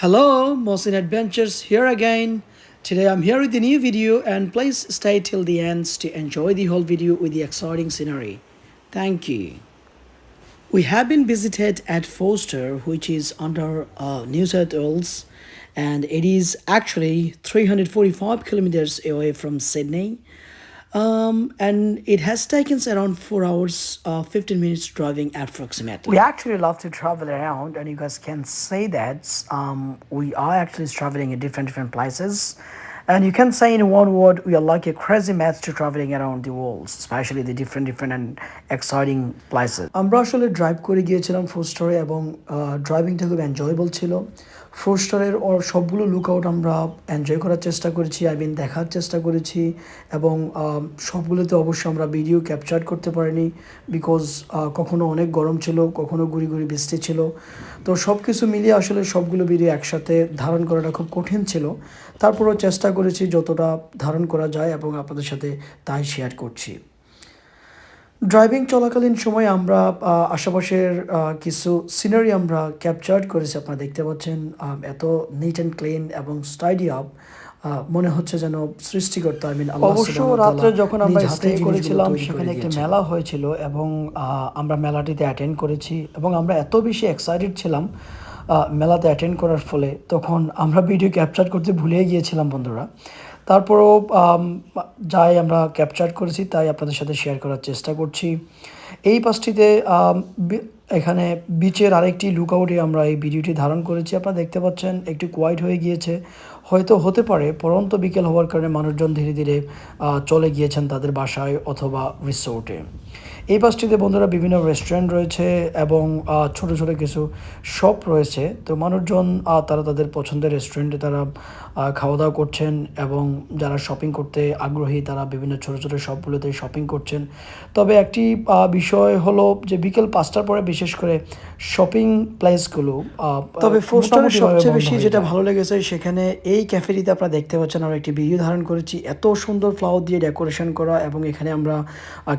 Hello, Mosin Adventures here again. Today I'm here with a new video and please stay till the end to enjoy the whole video with the exciting scenery. Thank you. We have been visited at Foster, which is under uh, New South Wales, and it is actually 345 kilometers away from Sydney. Um, and it has taken us around 4 hours, uh, 15 minutes driving approximately. We actually love to travel around, and you guys can say that um, we are actually traveling in different different places. And you can say in one word, we are like a crazy match to traveling around the world, especially the different different and exciting places. আমরা আসলে drive করে গিয়েছিলাম ফোস্টারে এবং ড্রাইভিংটা খুব enjoyable ছিল। ফোস্টারের ওর সবগুলো lookout আমরা enjoy করার চেষ্টা করেছি আই মিন দেখার চেষ্টা করেছি এবং সবগুলোতে অবশ্যই আমরা ভিডিও ক্যাপচার করতে পারিনি বিকজ কখনো অনেক গরম ছিল কখনো গুড়ি গুড়ি বৃষ্টি ছিল। তো সব কিছু মিলিয়ে আসলে সবগুলো ভিডিও একসাথে ধারণ করাটা খুব কঠিন ছিল। তারপরেও চেষ্টা করেছি যতটা ধারণ করা যায় এবং আপনাদের সাথে তাই শেয়ার করছি। ড্রাইভিং চলাকালীন সময় আমরা আশেপাশের কিছু সিনারি আমরা ক্যাপচার করেছি আপনারা দেখতে পাচ্ছেন এত নিট অ্যান্ড ক্লিন এবং স্টাইডি আপ মনে হচ্ছে যেন সৃষ্টিকর্তা আই মিন অবশ্য রাত্রে যখন আমরা স্টে করেছিলাম, সেখানে একটি মেলা হয়েছিল এবং আমরা মেলাটিতে অ্যাটেন্ড করেছি এবং আমরা এত বেশি এক্সাইটেড ছিলাম মেলাতে অ্যাটেন্ড করার ফলে তখন আমরা ভিডিও ক্যাপচার করতে ভুলে গিয়েছিলাম বন্ধুরা। তারপরেও যাই আমরা ক্যাপচার করেছি, তাই আপনাদের সাথে শেয়ার করার চেষ্টা করছি। এই পাঁচটিতে এখানে বিচের আরেকটি লুকআউটে আমরা এই ভিডিওটি ধারণ করেছি। আপনারা দেখতে পাচ্ছেন, একটু কোয়াইট হয়ে গিয়েছে। হয়তো হতে পারে, পরন্ত বিকেল হওয়ার কারণে মানুষজন ধীরে ধীরে চলে গিয়েছেন তাদের বাসায় অথবা রিসোর্টে এই পাশটিতে বন্ধুরা বিভিন্ন রেস্টুরেন্ট রয়েছে এবং ছোট ছোট কিছু শপ রয়েছে। তো মানুষজন তারা তাদের পছন্দের রেস্টুরেন্টে তারা খাওয়া দাওয়া করছেন এবং যারা শপিং করতে আগ্রহী তারা বিভিন্ন ছোট ছোট শপগুলোতে শপিং করছেন। তবে একটি বিষয় হলো যে বিকেল পাঁচটার পরে বিশেষ করে শপিং প্লেসগুলো তবে ফোস্টারের সবচেয়ে বেশি যেটা ভালো লেগেছে সেখানে এই ক্যাফেটিতে আপনারা দেখতে পাচ্ছেন আমরা একটি ভিডিও ধারণ করেছি। এত সুন্দর ফ্লাওয়ার দিয়ে ডেকোরেশন করা এবং এখানে আমরা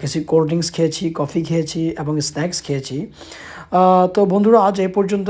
কিছু কোল্ড ড্রিঙ্কস খেয়েছি। কফি খেয়েছি এবং স্ন্যাক্স খেয়েছি। তো বন্ধুরা আজ এ পর্যন্ত